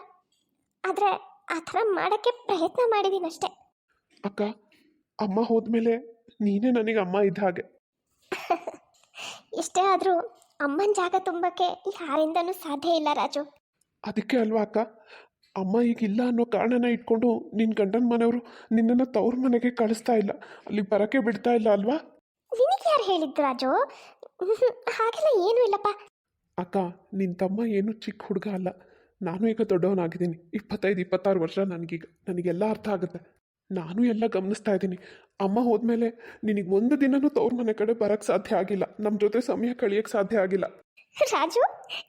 ಆದರೆ ಆ ಥರ ಮಾಡೋಕ್ಕೆ ಪ್ರಯತ್ನ ಮಾಡಿದ್ದೀನಿ ಅಷ್ಟೇ ಅಕ್ಕ ಅಮ್ಮ ಹೋದ್ಮೇಲೆ ನೀನೇ ನನಗೆ ಅಮ್ಮ ಇದ್ದ ಹಾಗೆ. ಇಷ್ಟೇ ಆದರೂ ಅಮ್ಮನ ಜಾಗ ತುಂಬಕ್ಕೆ ಯಾರಿಂದನೂ ಸಾಧ್ಯ ಇಲ್ಲ ರಾಜು. ಅದಕ್ಕೆ ಅಲ್ವಾ ಅಕ್ಕ? ಅಮ್ಮ ಈಗ ಇಲ್ಲ ಅನ್ನೋ ಕಾರಣನ ಇಟ್ಕೊಂಡು ನಿನ್ನ ಗಂಡನ ಮನೆಯವರು ನಿನ್ನನ್ನು ತವ್ರ ಮನೆಗೆ ಕಳಿಸ್ತಾ ಇಲ್ಲ. ಅಲ್ಲಿಗೆ ಬರೋಕ್ಕೆ ಬಿಡ್ತಾ ಇಲ್ಲ ಅಲ್ವಾ? ನಿನಗೆ ಯಾರು ಹೇಳಿದ್ದು ರಾಜು? ಹಾಗೆಲ್ಲ ಏನೂ ಇಲ್ಲಪ್ಪ. ಅಕ್ಕ ನಿನ್ನ ತಮ್ಮ ಏನು ಚಿಕ್ಕ ಹುಡುಗ ಅಲ್ಲ. ನಾನು ಈಗ ದೊಡ್ಡವನಾಗಿದ್ದೀನಿ. ಇಪ್ಪತ್ತೈದು ಇಪ್ಪತ್ತಾರು ವರ್ಷ ನನಗೀಗ. ನನಗೆಲ್ಲ ಅರ್ಥ ಆಗುತ್ತೆ. ನಾನು ಎಲ್ಲ ಗಮನಿಸ್ತಾ ಇದ್ದೀನಿ. ಅಮ್ಮ ಹೋದ್ಮೇಲೆ ನಿನಗೆ ಒಂದು ದಿನನೂ ತವ್ರ ಮನೆ ಕಡೆ ಬರೋಕ್ಕೆ ಸಾಧ್ಯ ಆಗಿಲ್ಲ. ನಮ್ಮ ಜೊತೆ ಸಮಯ ಕಳಿಯೋಕ್ಕೆ ಸಾಧ್ಯ ಆಗಿಲ್ಲ. ರಾಜು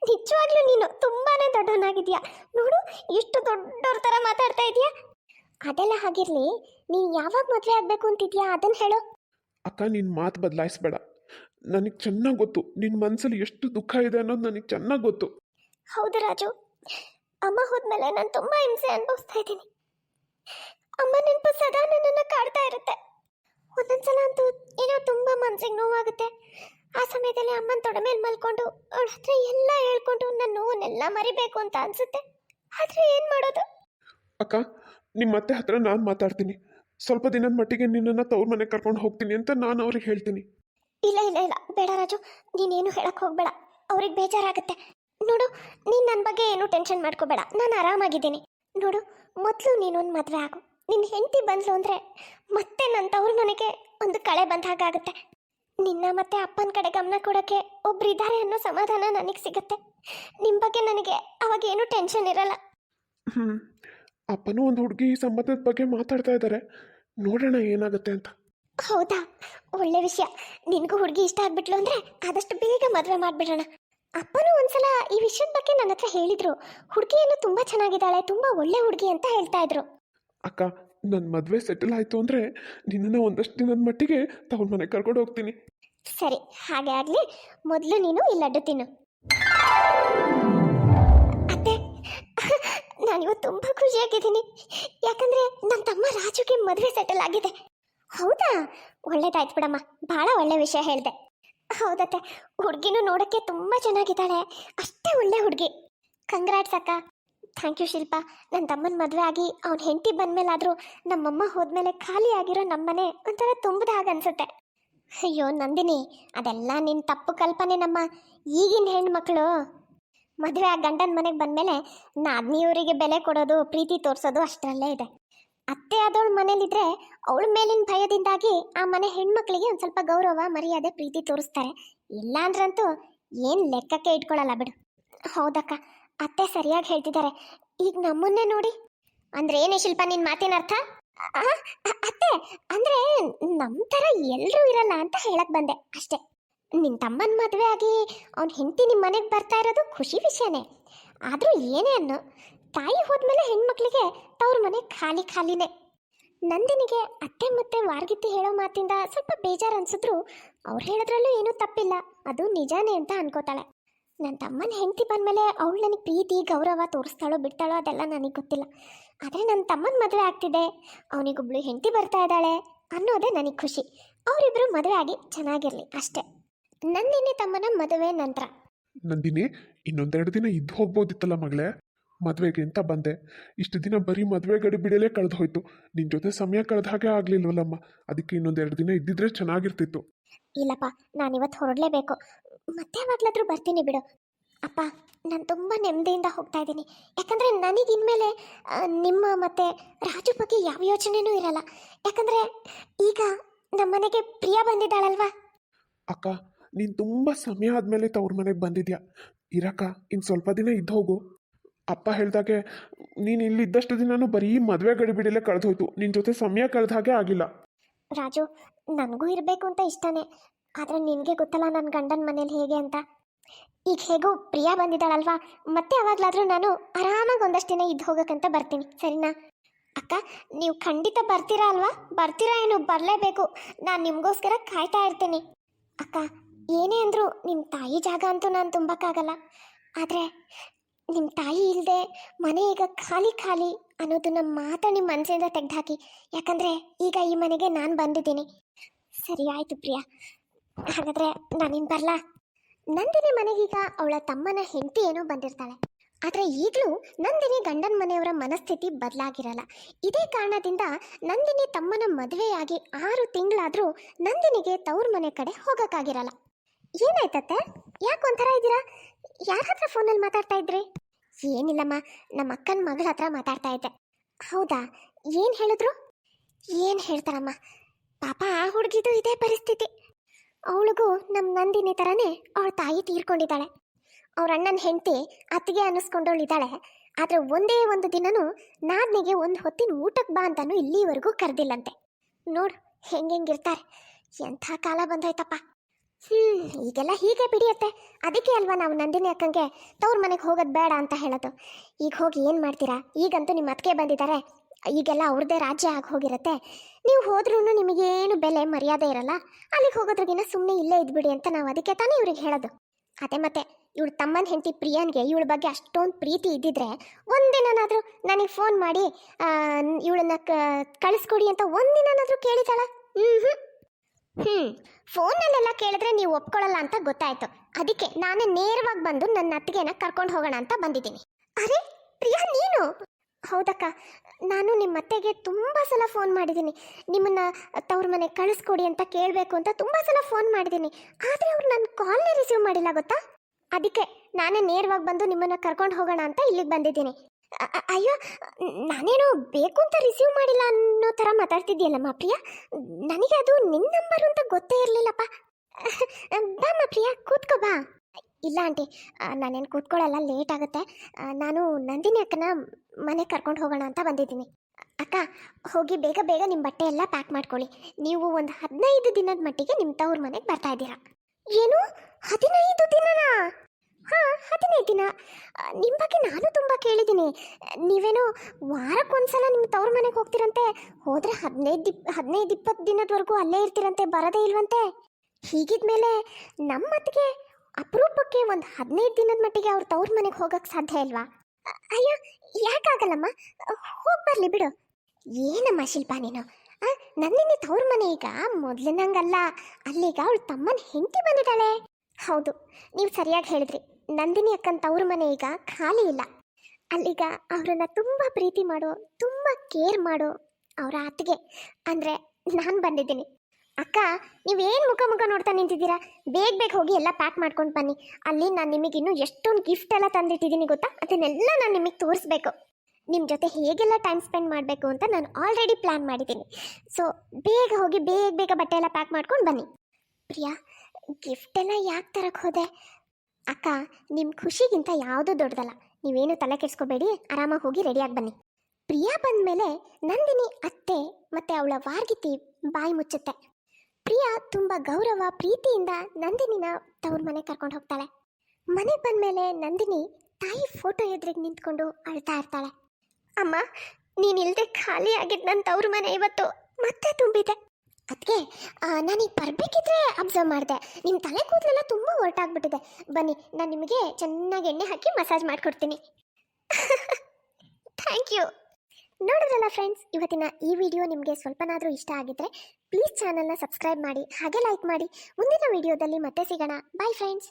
ನಿಜವಾಗ್ಲೂ ನೀನು ತುಂಬಾನೇ ದೊಡ್ಡವನಾಗಿದ್ಯಾ ನೋಡು ಎಷ್ಟು ದೊಡ್ಡವ್ರ ಥರ ಮಾತಾಡ್ತಾ ಇದೀಯಾ ಅದೆಲ್ಲ ಹಾಗಿರ್ಲಿ ನೀನು ಯಾವಾಗ ಮದುವೆ ಆಗಬೇಕು ಅಂತಿದ್ಯಾ? ಅದನ್ನ ಹೇಳು. ಅಕ್ಕ ನಿನ್ನ ಮಾತು ಬದಲಾಯಿಸ್ಬೇಡ. ನನಗೆ ಚೆನ್ನಾಗಿ ಗೊತ್ತು. ನಿನ್ನ ಮನಸ್ಸಲ್ಲಿ ಎಷ್ಟು ದುಃಖ ಇದೆ ಅನ್ನೋದು ನನಗೆ ಚೆನ್ನಾಗಿ ಗೊತ್ತು. ಹೌದು ರಾಜು. ಅಮ್ಮ ಹೋದ್ಮೇಲೆ ನಾನು ತುಂಬಾ ಹಿಂಸೆ ಅನುಭವಿಸ್ತಾ ಇದ್ದೀನಿ. ಅಮ್ಮ ನೆನಪು ಸದಾ ನನ್ನನ್ನು ಕಾಡ್ತಾ ಇರುತ್ತೆ. ಒಂದೊಂದ್ಸಲ ಅಂತೂ ಏನೋ ತುಂಬಾ ಮನ್ಸಿಗೆ ನೋವಾಗುತ್ತೆ. ಆ ಸಮಯದಲ್ಲಿ ಅಮ್ಮನ ತೊಡೆ ಮೇಲೆ ಮಲ್ಕೊಂಡು ಅವಳ ಹತ್ರ ಎಲ್ಲ ಹೇಳ್ಕೊಂಡು ನನ್ನ ನೋವನ್ನೆಲ್ಲ ಮರಿಬೇಕು ಅಂತ ಅನ್ಸುತ್ತೆ. ಆದ್ರೆ ಏನ್ ಮಾಡೋದು? ಅಕ್ಕ ನಿಮ್ಮ ಅತ್ತೆ ಹತ್ರ ನಾನು ಮಾತಾಡ್ತೀನಿ. ಸ್ವಲ್ಪ ದಿನದ ಮಟ್ಟಿಗೆ ನಿನ್ನನ್ನು ತವ್ರ ಮನೆಗೆ ಕರ್ಕೊಂಡು ಹೋಗ್ತೀನಿ ಅಂತ ನಾನು ಅವ್ರಿಗೆ ಹೇಳ್ತೀನಿ. ಇಲ್ಲ ಇಲ್ಲ ಇಲ್ಲ. ಬೇಡ ರಾಜು. ನೀನೇನು ಹೇಳಕ್ ಹೋಗ್ಬೇಡ. ಅವ್ರಿಗೆ ಬೇಜಾರಾಗುತ್ತೆ. ನೋಡು, ನೀನ್ ನನ್ನ ಬಗ್ಗೆ ಏನು ಟೆನ್ಷನ್ ಮಾಡ್ಕೋಬೇಡ. ನಾನು ಆರಾಮಾಗಿದ್ದೀನಿ. ನೋಡು, ಮೊದಲು ನೀನೊಂದು ಮದುವೆ ಆಗು. ನಿನ್ನ ಹೆಂಡತಿ ಬಂದ್ಲು ಅಂದ್ರೆ ಮತ್ತೆ ನನ್ನ ತವ್ರು ನನಗೆ ಒಂದು ಕಳೆ ಬಂದ ಹಾಗಾಗುತ್ತೆ ನಿನ್ನ ಮತ್ತೆ ಅಪ್ಪನ ಕಡೆ ಗಮನ ಕೊಡೋಕ್ಕೆ ಒಬ್ರು ಇದ್ದಾರೆ ಅನ್ನೋ ಸಮಾಧಾನ ನನಗೆ ಸಿಗುತ್ತೆ. ನಿಮ್ಮ ಬಗ್ಗೆ ನನಗೆ ಅವಾಗ ಏನು ಟೆನ್ಷನ್ ಇರಲ್ಲ. ಅಪ್ಪನೂ ಒಂದು ಹುಡುಗಿ ಸಂಬಂಧದ ಬಗ್ಗೆ ಮಾತಾಡ್ತಾ ಇದ್ದಾರೆ ನೋಡೋಣ ಏನಾಗುತ್ತೆ ಅಂತ. ಹೌದಾ? ಒಳ್ಳೆ ವಿಷಯ. ನಿನಗೂ ಹುಡುಗಿ ಇಷ್ಟ ಆಗ್ಬಿಟ್ಲು ಅಂದ್ರೆ ಆದಷ್ಟು ಬೇಗ ಮದುವೆ ಮಾಡ್ಬಿಡೋಣ. ಅಪ್ಪನೂ ಒಂದ್ಸಲ ಈ ವಿಷಯದ ಬಗ್ಗೆ ನನ್ನ ಹತ್ರ ಹೇಳಿದ್ರು. ಹುಡುಗಿಯನ್ನು ತುಂಬಾ ಚೆನ್ನಾಗಿದ್ದಾಳೆ ತುಂಬಾ ಒಳ್ಳೆ ಹುಡುಗಿ ಅಂತ ಹೇಳ್ತಾ ಇದ್ರು. ಅಕ್ಕ ನನ್ನ ಮದುವೆ ಸೆಟಲ್ ಆಯ್ತು ಅಂದರೆ ನಿನ್ನನ್ನು ಒಂದಷ್ಟು ದಿನದ ಮಟ್ಟಿಗೆ ತವ್ರ ಮನೆ ಕರ್ಕೊಂಡು ಹೋಗ್ತೀನಿ. ಸರಿ ಹಾಗೆ ಆಗ್ಲಿ. ಮೊದಲು ನೀನು ಈ ಲಡ್ಡು ತಿನ್ನು. ಅತ್ತೆ ನಾನಿವತ್ತು ತುಂಬಾ ಖುಷಿಯಾಗಿದ್ದೀನಿ. ಯಾಕಂದ್ರೆ ನನ್ನ ತಮ್ಮ ರಾಜುಗೆ ಮದುವೆ ಸೆಟಲ್ ಆಗಿದೆ. ಹೌದಾ? ಒಳ್ಳೇದಾಯ್ತು ಬಿಡಮ್ಮ. ಬಹಳ ಒಳ್ಳೆ ವಿಷಯ ಹೇಳಿದೆ. ಹೌದತ್ತೆ. ಹುಡುಗಿನೂ ನೋಡಕ್ಕೆ ತುಂಬಾ ಚೆನ್ನಾಗಿದ್ದಾಳೆ. ಅಷ್ಟೇ ಒಳ್ಳೆ ಹುಡುಗಿ. ಕಂಗ್ರಾಟ್ಸ್ ಅಕ್ಕ. Thank you Shilpa. ನನ್ನ ತಮ್ಮನ ಮದುವೆ ಆಗಿ ಅವ್ನ ಹೆಂಡತಿ ಬಂದ್ಮೇಲಾದ್ರೂ ನಮ್ಮಮ್ಮ ಹೋದ್ಮೇಲೆ ಖಾಲಿ ಆಗಿರೋ ನಮ್ಮನೆ ಒಂಥರ ತುಂಬದ ಹಾಗೆ ಅನ್ಸುತ್ತೆ. ಅಯ್ಯೋ, ನಂದಿನಿ, ಅದೆಲ್ಲ ನಿನ್ನ ತಪ್ಪು ಕಲ್ಪನೆ ನಮ್ಮ ಈಗಿನ ಹೆಣ್ಮಕ್ಳು. ಮದುವೆ ಆ ಗಂಡನ ಮನೆಗೆ ಬಂದಮೇಲೆ ನಾದ್ನಿಯವರಿಗೆ ಬೆಲೆ ಕೊಡೋದು, ಪ್ರೀತಿ ತೋರಿಸೋದು ಅಷ್ಟರಲ್ಲೇ ಇದೆ. ಅತ್ತೆ ಆದವಳು ಮನೇಲಿದ್ರೆ ಅವಳ ಮೇಲಿನ ಭಯದಿಂದಾಗಿ ಆ ಮನೆ ಹೆಣ್ಮಕ್ಳಿಗೆ ಒಂದು ಸ್ವಲ್ಪ ಗೌರವ, ಮರ್ಯಾದೆ, ಪ್ರೀತಿ ತೋರಿಸ್ತಾರೆ. ಇಲ್ಲಾಂದ್ರಂತೂ ಏನು ಲೆಕ್ಕಕ್ಕೆ ಇಟ್ಕೊಳ್ಳಲ್ಲ ಬಿಡು. ಹೌದಕ್ಕ, ಅತ್ತೆ ಸರಿಯಾಗಿ ಹೇಳ್ತಿದ್ದಾರೆ. ಈಗ ನಮ್ಮನ್ನೇ ನೋಡಿ. ಅಂದ್ರೆ ಏನೇ ಶಿಲ್ಪ ನಿನ್ನ ಮಾತಿನ ಅರ್ಥ? ಅತ್ತೆ, ಅಂದ್ರೆ ನಮ್ಮ ಥರ ಎಲ್ಲರೂ ಇರಲ್ಲ ಅಂತ ಹೇಳಕ್ ಬಂದೆ ಅಷ್ಟೇ. ನಿನ್ನ ತಮ್ಮನ ಮದುವೆ ಆಗಿ ಅವ್ನ ಹೆಂಡತಿ ನಿಮ್ಮ ಮನೆಗೆ ಬರ್ತಾ ಇರೋದು ಖುಷಿ ವಿಷಯನೇ. ಆದರೂ ಏನೇ ಅನ್ನೋ ತಾಯಿ ಹೋದ್ಮೇಲೆ ಹೆಣ್ಮಕ್ಳಿಗೆ ತವ್ರ ಮನೆ ಖಾಲಿ ಖಾಲಿನೇ. ನಂದಿನಿಗೆ ಅತ್ತೆ ಮತ್ತೆ ವಾರ್ಗಿತ್ತಿ ಹೇಳೋ ಮಾತಿಂದ ಸ್ವಲ್ಪ ಬೇಜಾರು ಅನ್ಸಿದ್ರು ಅವ್ರು ಹೇಳಿದ್ರಲ್ಲೂ ಏನೂ ತಪ್ಪಿಲ್ಲ. ಅದು ನಿಜಾನೇ ಅಂತ ಅನ್ಕೋತಾಳೆ. ನನ್ನ ತಮ್ಮನ ಹೆಂಡತಿ ಬಂದಮೇಲೆ ಅವಳು ನನಗೆ ಪ್ರೀತಿ, ಗೌರವ ತೋರಿಸ್ತಾಳೋ ಬಿಡ್ತಾಳೋ ಅದೆಲ್ಲ ನನಗೆ ಗೊತ್ತಿಲ್ಲ. ಆದರೆ ನನ್ನ ತಮ್ಮನ ಮದುವೆ ಆಗ್ತಿದೆ. ಅವನಿಗೊಬ್ಳು ಹೆಂಡತಿ ಬರ್ತಾ ಇದ್ದಾಳೆ ಅನ್ನೋದೇ ನನಗೆ ಖುಷಿ. ಅವರಿಬ್ಬರು ಮದುವೆ ಆಗಿ ಚೆನ್ನಾಗಿರಲಿ ಅಷ್ಟೇ. ನಂದಿನಿ ತಮ್ಮನ ಮದುವೆ ನಂತರ. ನಂದಿನಿ, ಇನ್ನೊಂದೆರಡು ದಿನ ಇದ್ದು ಹೋಗ್ಬೋದಿತ್ತಲ್ಲ ಮಗಳೇ? ಮದುವೆಗೆ ಅಂತ ಬಂದೆ. ಇಷ್ಟು ದಿನ ಬರೀ ಮದುವೆ ಗಡಿ ಬಿಡಲೇ ಕಳೆದು ಹೋಯ್ತು ನಿನ್ನ ಜೊತೆ ಸಮಯ ಕಳೆದ ಹಾಗೆ ಆಗಲಿಲ್ವಲ್ಲಮ್ಮ? ಅದಕ್ಕೆ ಇನ್ನೊಂದೆರಡು ದಿನ ಇದ್ದಿದ್ರೆ ಚೆನ್ನಾಗಿರ್ತಿತ್ತು. ಇಲ್ಲಪ್ಪ ನಾನಿವತ್ತು ಹೊರಡಲೇಬೇಕು. ಮತ್ತೆ ಯಾವಾಗಲಾದರೂ ಬರ್ತೀನಿ ಬಿಡು. ಅಪ್ಪ ನಾನು ತುಂಬ ನೆಮ್ಮದಿಯಿಂದ ಹೋಗ್ತಾ ಇದ್ದೀನಿ. ಯಾಕಂದರೆ ನನಗೆ ಇನ್ಮೇಲೆ ನಿಮ್ಮ ಮತ್ತೆ ರಾಜು ಬಗ್ಗೆ ಯಾವ ಯೋಚನೆನೂ ಇರಲ್ಲ. ಯಾಕಂದರೆ ಈಗ ನಮ್ಮನೆಗೆ ಪ್ರಿಯ ಬಂದಿದ್ದಾಳಲ್ವಾ? ಅಕ್ಕ ನೀನು ತುಂಬ ಸಮಯ ಆದಮೇಲೆ ತವ್ರ ಮನೆಗೆ ಬಂದಿದ್ಯಾ? ಇರಕ್ಕ ಇನ್ನು ಸ್ವಲ್ಪ ದಿನ ಇದ್ದು ಹೋಗು. ಅಪ್ಪ ಹೇಳಿದಾಗೆ, ನೀನು ಇಲ್ಲಿದ್ದಷ್ಟು ದಿನನೂ ಬರೀ ಮದುವೆ ಗಡಿಬಿಡಿಲೇ ಕಳೆದು ಹೋಯ್ತು ನಿನ್ನ ಜೊತೆ ಸಮಯ ಕಳೆದ ಹಾಗೆ ಆಗಿಲ್ಲ. ರಾಜು, ನನಗೂ ಇರಬೇಕು ಅಂತ ಇಷ್ಟನೇ. ಆದರೆ ನಿನಗೆ ಗೊತ್ತಲ್ಲ ನನ್ನ ಗಂಡನ ಮನೇಲಿ ಹೇಗೆ ಅಂತ. ಈಗ ಹೇಗೂ ಪ್ರಿಯಾ ಬಂದಿದ್ದಾಳಲ್ವಾ? ಮತ್ತೆ ಯಾವಾಗಲಾದರೂ ನಾನು ಆರಾಮಾಗಿ ಒಂದಷ್ಟು ದಿನ ಇದ್ದು ಹೋಗೋಕ್ಕಂತ ಬರ್ತೀನಿ. ಸರಿನಾ? ಅಕ್ಕ, ನೀವು ಖಂಡಿತ ಬರ್ತೀರಾ ಅಲ್ವಾ? ಬರ್ತೀರಾ ಏನು? ಬರಲೇಬೇಕು. ನಾನು ನಿಮಗೋಸ್ಕರ ಕಾಯ್ತಾ ಇರ್ತೀನಿ. ಅಕ್ಕ, ಏನೇ ಅಂದರೂ ನಿಮ್ಮ ತಾಯಿ ಜಾಗ ಅಂತೂ ನಾನು ತುಂಬಕ್ಕಾಗಲ್ಲ. ಆದರೆ ನಿಮ್ಮ ತಾಯಿ ಇಲ್ಲದೆ ಮನೆ ಈಗ ಖಾಲಿ ಖಾಲಿ ಅನ್ನೋದನ್ನ ಮಾತ್ರ ನಿಮ್ಮ ಮನಸ್ಸಿಂದ ತೆಗೆದುಹಾಕಿ. ಯಾಕಂದರೆ ಈಗ ಈ ಮನೆಗೆ ನಾನು ಬಂದಿದ್ದೀನಿ. ಸರಿ ಆಯಿತು ಪ್ರಿಯಾ. ಹಾಗಾದರೆ ನಾನಿನ್ ಬರಲಾ? ನಂದಿನಿ ಮನೆಗೀಗ ಅವಳ ತಮ್ಮನ ಹೆಂಡತಿ ಏನೋ ಬಂದಿರ್ತಾಳೆ. ಆದರೆ ಈಗಲೂ ನಂದಿನಿ ಗಂಡನ ಮನೆಯವರ ಮನಸ್ಥಿತಿ ಬದಲಾಗಿರಲ್ಲ. ಇದೇ ಕಾರಣದಿಂದ ನಂದಿನಿ ತಮ್ಮನ ಮದುವೆಯಾಗಿ ಆರು ತಿಂಗಳಾದರೂ ನಂದಿನಿಗೆ ತವ್ರ ಮನೆ ಕಡೆ ಹೋಗೋಕ್ಕಾಗಿರಲ್ಲ. ಏನಾಯ್ತತ್ತೆ? ಯಾಕೆ ಒಂಥರ ಇದ್ದೀರಾ ಯಾರ ಹತ್ರ ಫೋನಲ್ಲಿ ಮಾತಾಡ್ತಾ ಇದ್ರಿ? ಏನಿಲ್ಲಮ್ಮ, ನಮ್ಮ ಅಕ್ಕನ ಮಗಳ ಹತ್ರ ಮಾತಾಡ್ತಾ ಇದ್ದೆ. ಹೌದಾ? ಏನು ಹೇಳಿದ್ರು? ಏನು ಹೇಳ್ತಾರಮ್ಮ ಪಾಪ ಆ ಹುಡುಗಿದು ಇದೇ ಪರಿಸ್ಥಿತಿ. ಅವಳಿಗೂ ನಮ್ಮ ನಂದಿನಿ ಥರನೇ ಅವಳ ತಾಯಿ ತೀರ್ಕೊಂಡಿದ್ದಾಳೆ. ಅವ್ರ ಅಣ್ಣನ ಹೆಂಡತಿ ಅತ್ತಿಗೆ ಅನ್ನಿಸ್ಕೊಂಡವಳಿದ್ದಾಳೆ ಆದರೆ ಒಂದೇ ಒಂದು ದಿನನೂ ನಾದ್ನಿಗೆ ಒಂದು ಹೊತ್ತಿನ ಊಟಕ್ಕೆ ಬಾ ಅಂತಾನು ಇಲ್ಲಿವರೆಗೂ ಕರೆದಿಲ್ಲಂತೆ. ನೋಡು ಹೆಂಗೆಂಗಿರ್ತಾರೆ ಎಂಥ ಕಾಲ ಬಂದೋಯ್ತಪ್ಪ. ಹ್ಮ್, ಈಗೆಲ್ಲ ಹೀಗೆ ಬಿಡಿಯತ್ತೆ. ಅದಕ್ಕೆ ಅಲ್ವಾ ನಾವು ನಂದಿನಿ ಅಕ್ಕಂಗೆ ತವ್ರ ಮನೆಗೆ ಹೋಗೋದು ಬೇಡ ಅಂತ ಹೇಳೋದು. ಈಗ ಹೋಗಿ ಏನು ಮಾಡ್ತೀರಾ? ಈಗಂತೂ ನಿಮ್ಮ ಅತ್ತಿಗೆ ಬಂದಿದ್ದಾರೆ ಈಗೆಲ್ಲ ಅವ್ರದ್ದೇ ರಾಜ್ಯ ಆಗಿ ಹೋಗಿರತ್ತೆ. ನೀವು ಹೋದ್ರೂ ನಿಮಗೇನು ಬೆಲೆ, ಮರ್ಯಾದೆ ಇರಲ್ಲ. ಅಲ್ಲಿಗೆ ಹೋಗೋದ್ರಿಗಿನ ಸುಮ್ಮನೆ ಇಲ್ಲೇ ಇದ್ಬಿಡಿ ಅಂತ ನಾವು ಅದಕ್ಕೆ ತಾನೇ ಇವ್ರಿಗೆ ಹೇಳೋದು. ಅದೇ ಮತ್ತೆ ಇವಳು ತಮ್ಮನ ಹೆಂಡತಿ ಪ್ರಿಯನ್ಗೆ ಇವಳ ಬಗ್ಗೆ ಅಷ್ಟೊಂದು ಪ್ರೀತಿ ಇದ್ದಿದ್ರೆ ಒಂದಿನನಾದರೂ ನನಗೆ ಫೋನ್ ಮಾಡಿ ಇವಳನ್ನ ಕಳಿಸ್ಕೊಡಿ ಅಂತ ಒಂದಿನನಾದರೂ ಕೇಳಿದಾಳ? ಹ್ಞೂ ಹ್ಞೂ ಹ್ಞೂ ಫೋನಲ್ಲೆಲ್ಲ ಕೇಳಿದ್ರೆ ನೀವು ಒಪ್ಕೊಳ್ಳಲ್ಲ ಅಂತ ಗೊತ್ತಾಯ್ತು. ಅದಕ್ಕೆ ನಾನೇ ನೇರವಾಗಿ ಬಂದು ನನ್ನ ಅತ್ತಿಗೆನ ಕರ್ಕೊಂಡು ಹೋಗೋಣ ಅಂತ ಬಂದಿದ್ದೀನಿ. ಅರೆ, ಪ್ರಿಯಾ, ನೀನು? ಹೌದಕ್ಕ, ನಾನು ನಿಮ್ಮ ಅತ್ತೆಗೆ ತುಂಬ ಸಲ ಫೋನ್ ಮಾಡಿದ್ದೀನಿ. ನಿಮ್ಮನ್ನ ತವ್ರ ಮನೆ ಕಳಿಸ್ಕೊಡಿ ಅಂತ ಕೇಳಬೇಕು ಅಂತ ತುಂಬ ಸಲ ಫೋನ್ ಮಾಡಿದ್ದೀನಿ. ಆದರೆ ಅವ್ರು ನನ್ನ ಕಾಲ್ನೇ ರಿಸೀವ್ ಮಾಡಿಲ್ಲ ಗೊತ್ತಾ? ಅದಕ್ಕೆ ನಾನೇ ನೇರವಾಗಿ ಬಂದು ನಿಮ್ಮನ್ನ ಕರ್ಕೊಂಡು ಹೋಗೋಣ ಅಂತ ಇಲ್ಲಿಗೆ ಬಂದಿದ್ದೀನಿ. ಅಯ್ಯೋ, ನಾನೇನೋ ಬೇಕು ಅಂತ ರಿಸೀವ್ ಮಾಡಿಲ್ಲ ಅನ್ನೋ ಥರ ಮಾತಾಡ್ತಿದ್ಯಲ್ಲಮ್ಮ ಪ್ರಿಯಾ? ನನಗೆ ಅದು ನಿನ್ನ ನಂಬರ್ ಅಂತ ಗೊತ್ತೇ ಇರಲಿಲ್ಲಪ್ಪ. ಬಾಮ್ಮ ಪ್ರಿಯಾ, ಕೂತ್ಕೋ, ಬಾ. ಇಲ್ಲ ಆಂಟಿ ನಾನೇನು ಕೂತ್ಕೊಳ್ಳಲ್ಲ ಲೇಟ್ ಆಗುತ್ತೆ. ನಾನು ನಂದಿನಿ ಅಕ್ಕನ ಮನೆ ಕರ್ಕೊಂಡು ಹೋಗೋಣ ಅಂತ ಬಂದಿದ್ದೀನಿ. ಅಕ್ಕ, ಹೋಗಿ ಬೇಗ ಬೇಗ ನಿಮ್ಮ ಬಟ್ಟೆ ಎಲ್ಲ ಪ್ಯಾಕ್ ಮಾಡ್ಕೊಳ್ಳಿ. ನೀವು ಒಂದು ಹದಿನೈದು ದಿನದ ಮಟ್ಟಿಗೆ ನಿಮ್ಮ ತವ್ರ ಮನೆಗೆ ಬರ್ತಾ ಇದ್ದೀರಾ. ಏನು? ಹದಿನೈದು ದಿನನಾ? ಹಾಂ ಹದಿನೈದು ದಿನ. ನಿಮ್ಮ ಬಗ್ಗೆ ನಾನು ತುಂಬ ಕೇಳಿದ್ದೀನಿ. ನೀವೇನೋ ವಾರಕ್ಕೊಂದ್ಸಲ ನಿಮ್ಮ ತವ್ರ ಮನೆಗೆ ಹೋಗ್ತೀರಂತೆ. ಹೋದರೆ ಹದಿನೈದು ಹದಿನೈದು ಇಪ್ಪತ್ತು ದಿನದವರೆಗೂ ಅಲ್ಲೇ ಇರ್ತಿರಂತೆ, ಬರೋದೇ ಇಲ್ವಂತೆ. ಹೀಗಿದ್ಮೇಲೆ ನಮ್ಮತ್ತಿಗೆ ಅಪರೂಪಕ್ಕೆ ಒಂದು ಹದಿನೈದು ದಿನದ ಮಟ್ಟಿಗೆ ಅವ್ರ ತವ್ರ ಮನೆಗೆ ಹೋಗಕ್ಕೆ ಸಾಧ್ಯ ಇಲ್ವಾ? ಅಯ್ಯೋ, ಯಾಕಾಗಲ್ಲಮ್ಮ? ಹೋಗಿ ಬರಲಿ ಬಿಡು. ಏನಮ್ಮ ಶಿಲ್ಪ ನೀನು? ನಂದಿನಿ ತವ್ರ ಮನೆ ಈಗ ಮೊದಲಿನಂಗಲ್ಲ. ಅಲ್ಲಿಗ ಅವಳು ತಮ್ಮನ ಹೆಂಡತಿ ಬಂದಿದ್ದಾಳೆ. ಹೌದು, ನೀವು ಸರಿಯಾಗಿ ಹೇಳಿದ್ರಿ. ನಂದಿನಿ ಅಕ್ಕನ ತವ್ರ ಮನೆ ಈಗ ಖಾಲಿ ಇಲ್ಲ. ಅಲ್ಲಿಗ ಅವರನ್ನು ತುಂಬ ಪ್ರೀತಿ ಮಾಡೋ, ತುಂಬ ಕೇರ್ ಮಾಡೋ ಅವರ ಅತ್ತಿಗೆ. ಅಂದರೆ ನಾನು ಬಂದಿದ್ದೀನಿ. ಅಕ್ಕ, ನೀವೇನು ಮುಖ ಮುಖ ನೋಡ್ತಾ ನಿಂತಿದ್ದೀರಾ? ಬೇಗ ಬೇಗ ಹೋಗಿ ಎಲ್ಲ ಪ್ಯಾಕ್ ಮಾಡ್ಕೊಂಡು ಬನ್ನಿ. ಅಲ್ಲಿ ನಾನು ನಿಮಗಿನ್ನೂ ಎಷ್ಟೊಂದು ಗಿಫ್ಟ್ ಎಲ್ಲ ತಂದಿಟ್ಟಿದ್ದೀನಿ ಗೊತ್ತಾ? ಅದನ್ನೆಲ್ಲ ನಾನು ನಿಮಗೆ ತೋರಿಸ್ಬೇಕು. ನಿಮ್ಮ ಜೊತೆ ಹೇಗೆಲ್ಲ ಟೈಮ್ ಸ್ಪೆಂಡ್ ಮಾಡಬೇಕು ಅಂತ ನಾನು ಆಲ್ರೆಡಿ ಪ್ಲ್ಯಾನ್ ಮಾಡಿದ್ದೀನಿ. ಸೊ ಬೇಗ ಹೋಗಿ ಬೇಗ ಬೇಗ ಬಟ್ಟೆ ಎಲ್ಲ ಪ್ಯಾಕ್ ಮಾಡ್ಕೊಂಡು ಬನ್ನಿ. ಪ್ರಿಯಾ ಗಿಫ್ಟ್ ಎಲ್ಲ ಯಾಕೆ ತರಕ್ಕೆ ಹೋದೆ? ಅಕ್ಕ ನಿಮ್ಮ ಖುಷಿಗಿಂತ ಯಾವುದೂ ದೊಡ್ಡದಲ್ಲ. ನೀವೇನು ತಲೆ ಕೆಡಿಸ್ಕೋಬೇಡಿ, ಆರಾಮಾಗಿ ಹೋಗಿ ರೆಡಿಯಾಗಿ ಬನ್ನಿ. ಪ್ರಿಯಾ ಬಂದ ಮೇಲೆ ನಂದಿನಿ, ಅತ್ತೆ ಮತ್ತೆ ಅವಳ ವಾರ್ಗಿತಿ ಬಾಯಿ ಮುಚ್ಚುತ್ತೆ. ಪ್ರಿಯಾ ತುಂಬ ಗೌರವ, ಪ್ರೀತಿಯಿಂದ ನಂದಿನಿನ ತವ್ರ ಮನೆ ಕರ್ಕೊಂಡು ಹೋಗ್ತಾಳೆ. ಮನೆಗೆ ಬಂದ್ಮೇಲೆ ನಂದಿನಿ ತಾಯಿ ಫೋಟೋ ಎದುರಿಗೆ ನಿಂತ್ಕೊಂಡು ಅಳ್ತಾ ಇರ್ತಾಳೆ. ಅಮ್ಮ ನೀನಿಲ್ದೆ ಖಾಲಿ ಆಗಿದ್ದು ನನ್ನ ತವ್ರ ಮನೆ ಇವತ್ತು ಮತ್ತೆ ತುಂಬಿದೆ. ಅದಕ್ಕೆ ನಾನೀಗ ಬರಬೇಕಿದ್ರೆ ಅಬ್ಸರ್ವ್ ಮಾಡಿದೆ. ನಿಮ್ಮ ತಲೆ ಕೂದಲೆಲ್ಲ ತುಂಬ ಹೊರಟಾಗ್ಬಿಟ್ಟಿದೆ ಬನ್ನಿ, ನಾನು ನಿಮಗೆ ಚೆನ್ನಾಗಿ ಎಣ್ಣೆ ಹಾಕಿ ಮಸಾಜ್ ಮಾಡಿಕೊಡ್ತೀನಿ. ಥ್ಯಾಂಕ್ ಯು ನೋಡಿದ್ರಲ್ಲ ಫ್ರೆಂಡ್ಸ್ ಇವತ್ತಿನ ಈ ವಿಡಿಯೋ ನಿಮಗೆ ಸ್ವಲ್ಪನಾದರೂ ಇಷ್ಟ ಆಗಿದ್ರೆ ಪ್ಲೀಸ್ ಚಾನಲ್ನ ಸಬ್ಸ್ಕ್ರೈಬ್ ಮಾಡಿ, ಹಾಗೆ ಲೈಕ್ ಮಾಡಿ. ಮುಂದಿನ ವಿಡಿಯೋದಲ್ಲಿ ಮತ್ತೆ ಸಿಗೋಣ. Bye friends